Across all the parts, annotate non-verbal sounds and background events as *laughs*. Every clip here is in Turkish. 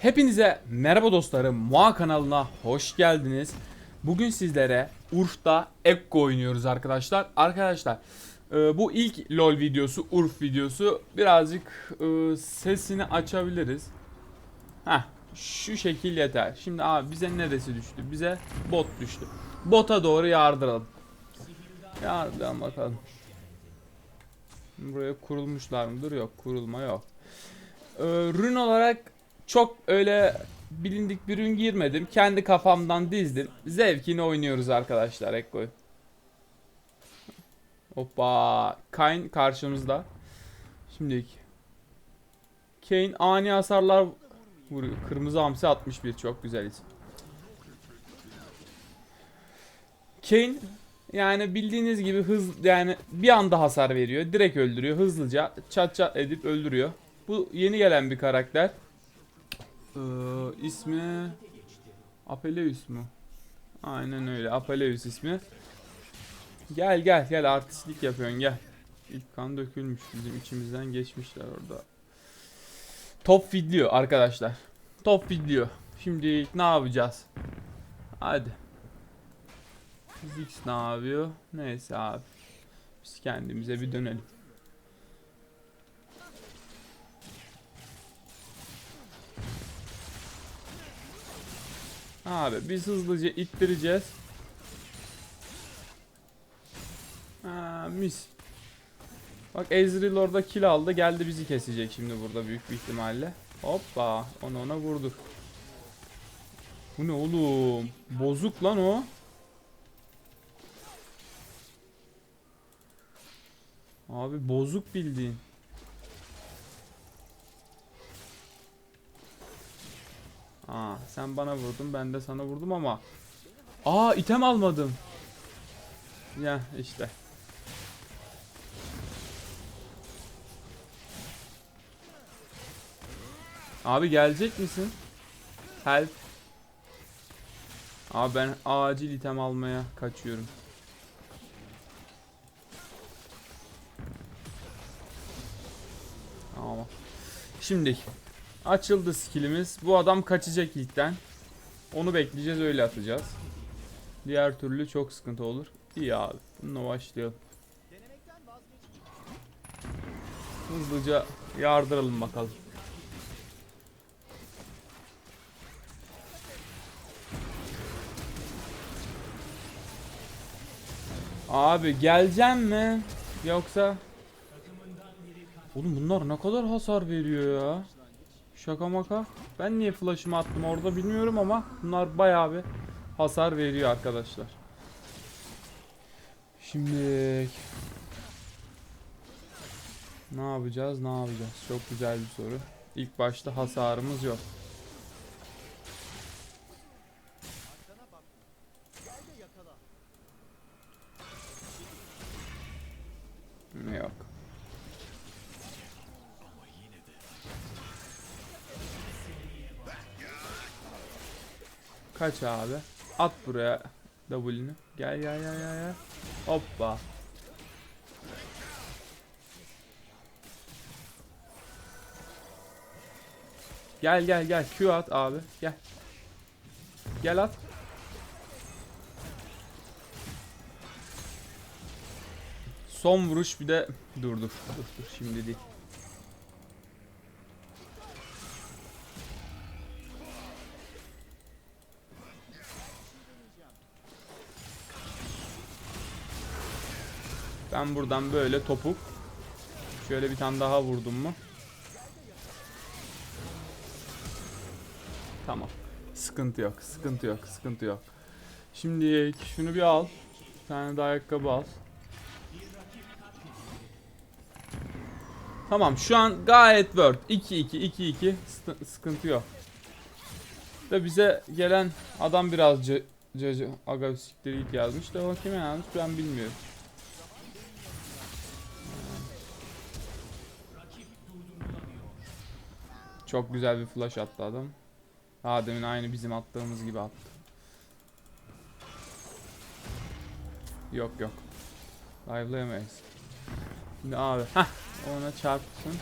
Hepinize merhaba dostlarım. Moa kanalına hoş geldiniz. Bugün sizlere Urf'ta Ekko oynuyoruz arkadaşlar. Arkadaşlar e, bu ilk LoL videosu, Urf videosu. Birazcık e, sesini açabiliriz. Heh, şu şekil yeter. Şimdi abi bize neresi düştü? Bize bot düştü. Bota doğru yardıralım. Yardıralım bakalım. Buraya kurulmuşlar mıdır? Yok kurulma yok. Ee, rün olarak çok öyle bilindik bir ürün girmedim. Kendi kafamdan dizdim. Zevkini oynuyoruz arkadaşlar Ekko'yu. Hoppa. Kayn karşımızda. Şimdi Kane ani hasarlar vuruyor. Kırmızı hamsi 61 çok güzel isim. Kane yani bildiğiniz gibi hız yani bir anda hasar veriyor. Direkt öldürüyor. Hızlıca çat çat edip öldürüyor. Bu yeni gelen bir karakter. Ee, ismi Apeleus mu? Aynen öyle. Apeleus ismi. Gel gel gel artistlik yapıyorsun gel. İlk kan dökülmüş bizim içimizden geçmişler orada. Top fidliyor arkadaşlar. Top fidliyor. Şimdi ne yapacağız? Hadi. Zix ne yapıyor? Neyse abi. Biz kendimize bir dönelim. Abi biz hızlıca ittireceğiz. Ha, mis. Bak Ezreal orada kill aldı. Geldi bizi kesecek şimdi burada büyük bir ihtimalle. Hoppa. Onu ona vurduk. Bu ne oğlum? Bozuk lan o. Abi bozuk bildiğin. Aa sen bana vurdun ben de sana vurdum ama. Aa item almadım. Ya işte. Abi gelecek misin? Help. Abi ben acil item almaya kaçıyorum. Ama. Şimdi açıldı skillimiz. Bu adam kaçacak ilkten. Onu bekleyeceğiz öyle atacağız. Diğer türlü çok sıkıntı olur. İyi abi. Bununla başlayalım. Hızlıca yardıralım bakalım. Abi geleceğim mi? Yoksa Oğlum bunlar ne kadar hasar veriyor ya. Şaka maka. Ben niye flash'ımı attım orada bilmiyorum ama bunlar bayağı bir hasar veriyor arkadaşlar. Şimdi ne yapacağız? Ne yapacağız? Çok güzel bir soru. İlk başta hasarımız yok. Kaç abi? At buraya W'nü. Gel gel gel gel gel. Hoppa. Gel gel gel Q at abi. Gel. Gel at. Son vuruş bir de dur dur dur dur şimdi değil. Ben buradan böyle topuk. Şöyle bir tane daha vurdum mu? Tamam. Sıkıntı yok. Sıkıntı yok. Sıkıntı yok. Şimdi şunu bir al. Bir tane de ayakkabı al. Tamam şu an gayet word. 2-2 2-2 Sıkı- sıkıntı yok. Da bize gelen adam biraz c c c aga siktir git yazmış da o kime yazmış ben bilmiyorum. Çok güzel bir flash attı adam. Daha aynı bizim attığımız gibi attı. Yok yok. Live'layamayız. Şimdi abi heh ona çarpsın.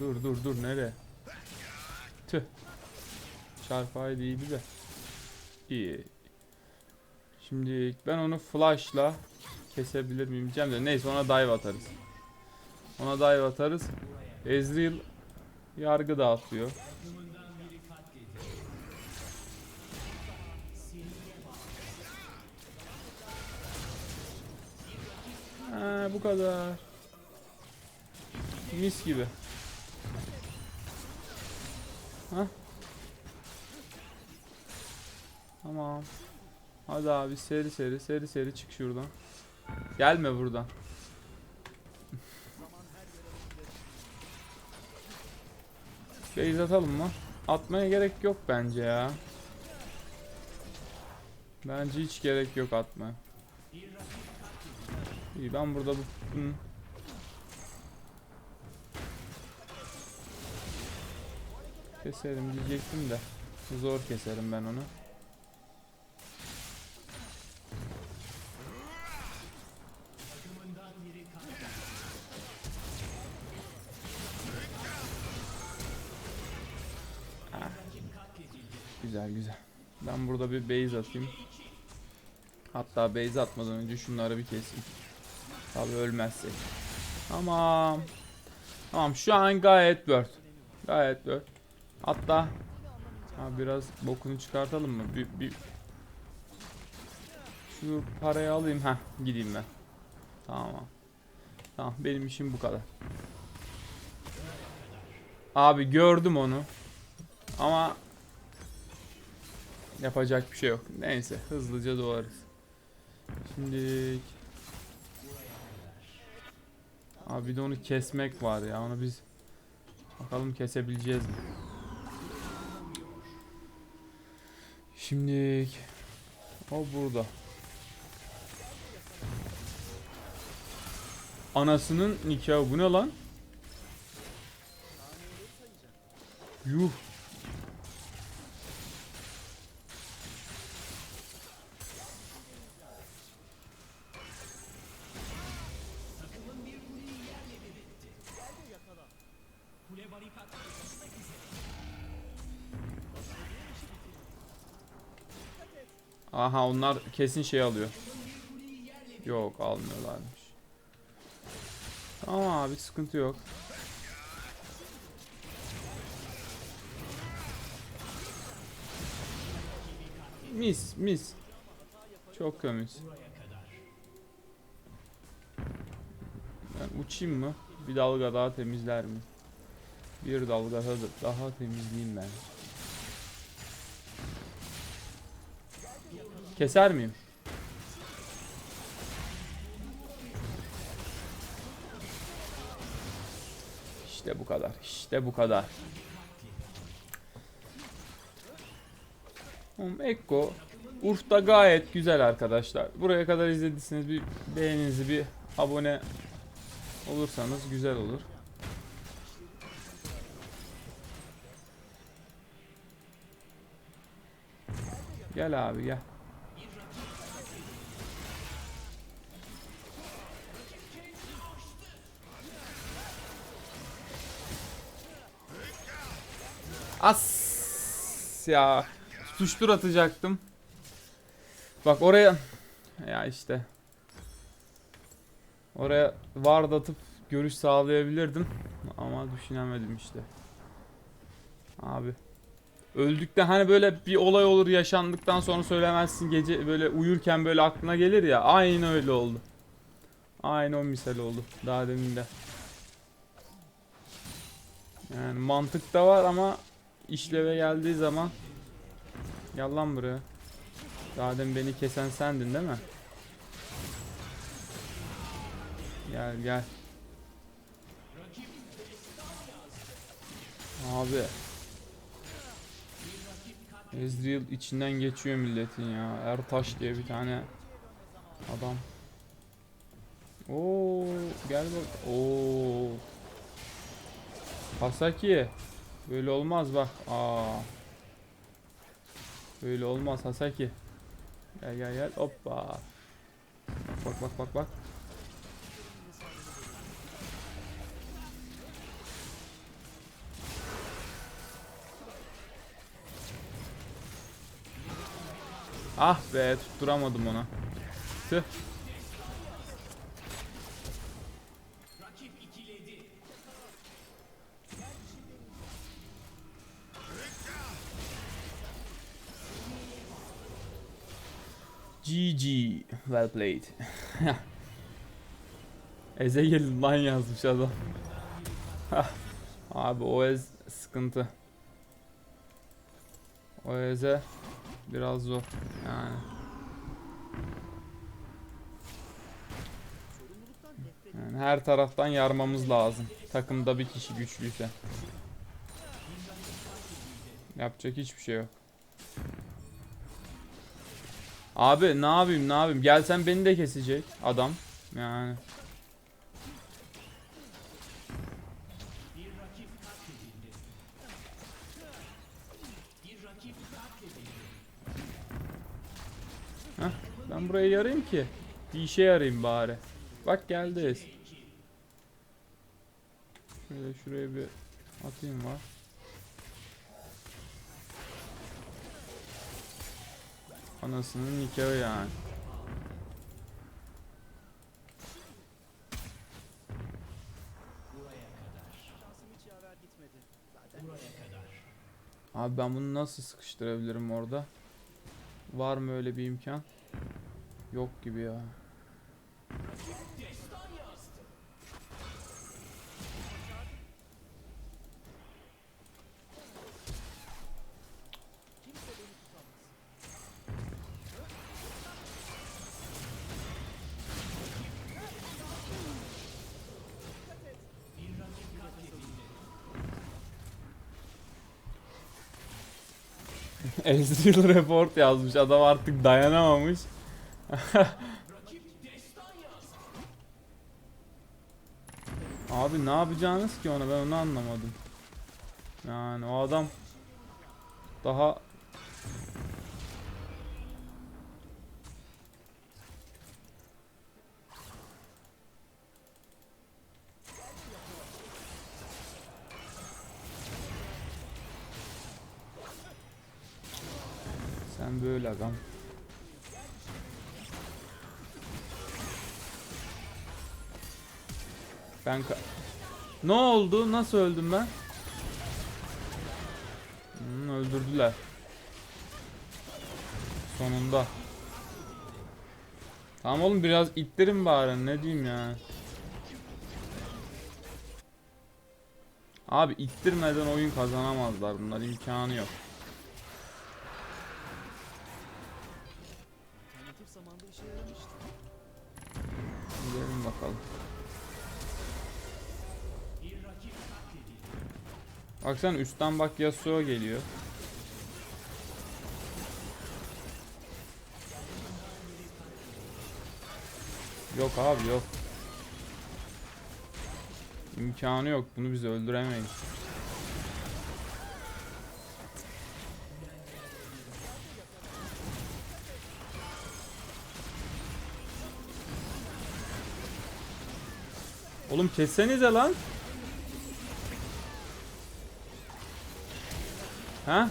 Dur dur dur nereye? Tüh. Çarpay değildi de. İyi. Şimdi ben onu flashla kesebilir miyim diyeceğim de neyse ona dive atarız. Ona dive atarız. Ezreal yargı dağıtıyor. Ha, bu kadar. Mis gibi. Ha? Tamam. Hadi abi seri seri seri seri çık şuradan. Gelme buradan. Base atalım mı? Atmaya gerek yok bence ya. Bence hiç gerek yok atmaya. İyi ben burada bu bunun keserim diyecektim de zor keserim ben onu. Güzel güzel. Ben burada bir base atayım. Hatta base atmadan önce şunları bir keseyim. Tabi ölmezsek. Tamam. Tamam şu an gayet word. Gayet word. Hatta ha, biraz bokunu çıkartalım mı? Bir, bir şu parayı alayım. ha gideyim ben. Tamam. Tamam benim işim bu kadar. Abi gördüm onu. Ama yapacak bir şey yok. Neyse hızlıca doğarız. Şimdi Abi bir de onu kesmek var ya. Onu biz bakalım kesebileceğiz mi? Şimdi o burada. Anasının nikahı bu ne lan? Yuh. Aha onlar kesin şey alıyor. Yok almıyorlarmış. Tamam abi sıkıntı yok. Mis mis. Çok temiz. Ben uçayım mı? Bir dalga daha temizler mi? Bir dalga daha, daha temizleyeyim ben. Keser miyim? İşte bu kadar. İşte bu kadar. Oğlum Ekko Urf da gayet güzel arkadaşlar. Buraya kadar izlediyseniz bir beğeninizi bir abone olursanız güzel olur. Gel abi gel. As ya tutuştur atacaktım. Bak oraya ya işte oraya ward atıp görüş sağlayabilirdim ama düşünemedim işte. Abi öldükten hani böyle bir olay olur yaşandıktan sonra söylemezsin gece böyle uyurken böyle aklına gelir ya aynı öyle oldu. Aynı o misal oldu daha demin de. Yani mantık da var ama işleve geldiği zaman Gel lan buraya. Daha beni kesen sendin değil mi? Gel gel. Abi. Ezreal içinden geçiyor milletin ya. Ertaş diye bir tane adam. Oo, gel bak. Oo. Hasaki. Böyle olmaz bak. Aa. Böyle olmaz Hasaki. Gel gel gel. Hoppa. Bak bak bak bak. Ah be tutturamadım ona. Tüh. GG. Well played. Eze gelin lan yazmış adam. *laughs* Abi o ez sıkıntı. O eze biraz zor yani. Yani her taraftan yarmamız lazım. Takımda bir kişi güçlüyse. Yapacak hiçbir şey yok. Abi ne yapayım ne yapayım? Gelsen beni de kesecek adam. Yani. Ben burayı yarayayım ki. Bir işe yarayayım bari. Bak geldi. Şöyle şuraya bir atayım var. Anasının nikahı yani. Abi ben bunu nasıl sıkıştırabilirim orada? Var mı öyle bir imkan? Yok gibi ya. *laughs* Ezreal report yazmış. Adam artık dayanamamış. *laughs* Abi ne yapacağınız ki ona ben onu anlamadım. Yani o adam daha Sen böyle adam. Ben ka- Ne oldu? Nasıl öldüm ben? Hmm, öldürdüler. Sonunda. Tamam oğlum biraz ittirin bari ne diyeyim ya. Abi ittirmeden oyun kazanamazlar bunlar imkanı yok. Zamanda işe yaramıştı. Gidelim bakalım. Baksana üstten bak Yasuo geliyor. Yok abi yok. İmkanı yok. Bunu biz öldüremeyiz. Oğlum kessenize lan. Ha?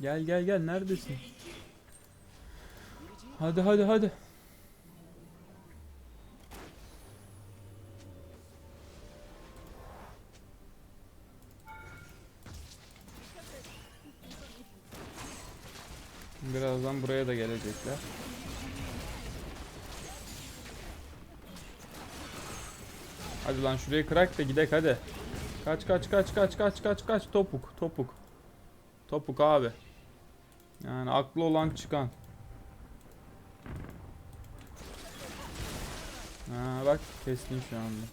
Gel gel gel neredesin? Hadi hadi hadi. Birazdan buraya da gelecekler. Hadi lan şurayı kırak da gidek hadi. Kaç kaç kaç kaç kaç kaç kaç topuk topuk. Topuk abi. Yani aklı olan çıkan. Ha bak kestin şu anda.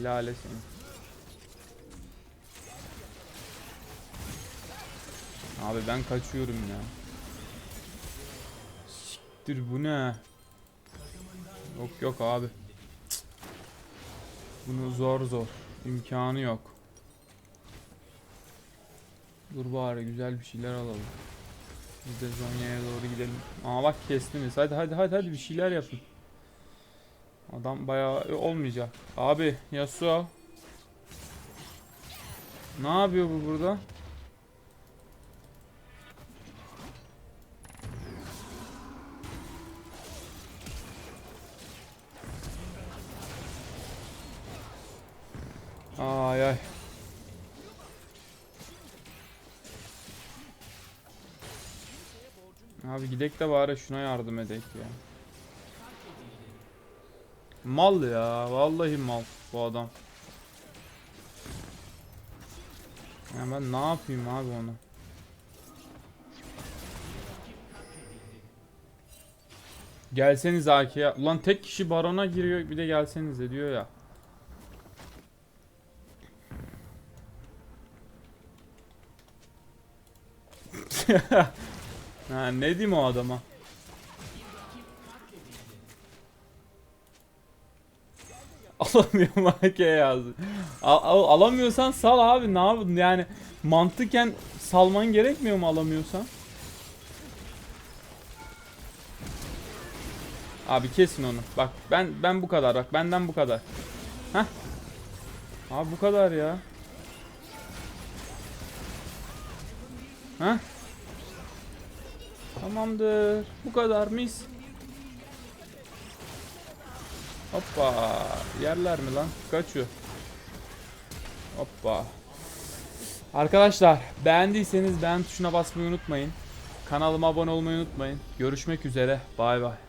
Lale seni. Abi ben kaçıyorum ya. Siktir bu ne? Yok yok abi. Bunu zor zor. İmkanı yok. Dur bari güzel bir şeyler alalım. Biz de Zonya'ya doğru gidelim. Aa bak kestiniz. Hadi hadi hadi hadi bir şeyler yapın. Adam bayağı olmayacak. Abi Yasuo Ne yapıyor bu burada? Ay ay. Abi gidek de bari şuna yardım edek ya. Mal ya. Vallahi mal bu adam. Ya ben ne yapayım abi onu? Gelseniz Aki'ye. Ulan tek kişi barona giriyor bir de gelsenize diyor ya. *laughs* ha, ne diyeyim o adama? *laughs* Alamıyorum AK yazdı. Al, al- alamıyorsan sal abi ne yapın yani mantıken salman gerekmiyor mu alamıyorsan? Abi kesin onu. Bak ben ben bu kadar bak benden bu kadar. Heh. Abi bu kadar ya. Heh. Tamamdır. Bu kadar mis. Hoppa. Yerler mi lan? Kaçıyor. Hoppa. Arkadaşlar beğendiyseniz beğen tuşuna basmayı unutmayın. Kanalıma abone olmayı unutmayın. Görüşmek üzere. Bay bay.